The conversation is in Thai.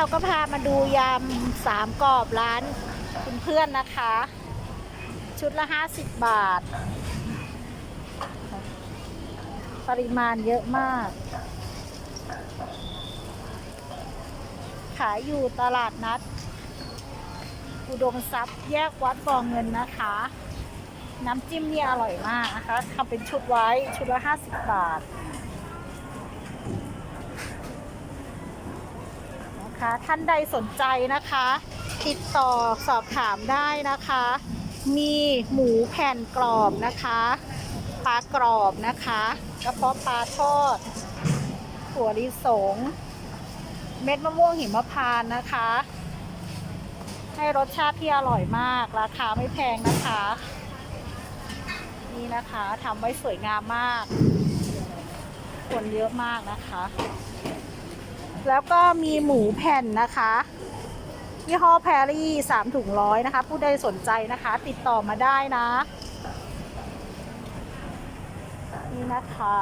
เราก็พามาดูยำสามกรอบร้านคุณเพื่อนนะคะ ชุดละ 50 บาท ปริมาณเยอะมาก ขายอยู่ตลาดนัด อุดมทรัพย์แยกวัดบองเงินนะคะ น้ำจิ้มเนี่ยอร่อยมากนะคะทำเป็นชุดไว้ชุดละ 50 บาท นะคะ ท่านใดสนใจนะคะ ติดต่อสอบถามได้นะคะ มีหมูแผ่นกรอบนะคะปลากรอบนะคะกระเพาะปลาทอดถั่วลิสง เม็ดมะม่วงหิมพานต์นะคะ ให้รสชาติที่อร่อยมาก ราคาไม่แพงนะคะ นี่นะคะทำไว้สวยงามมาก คนเยอะมากนะคะ แล้วก็มีหมูแผ่นนะคะยี่ห้อแพรี่สามถุงร้อยนะคะ ผู้ใดสนใจนะคะ ติดต่อมาได้นะ นี่นะคะ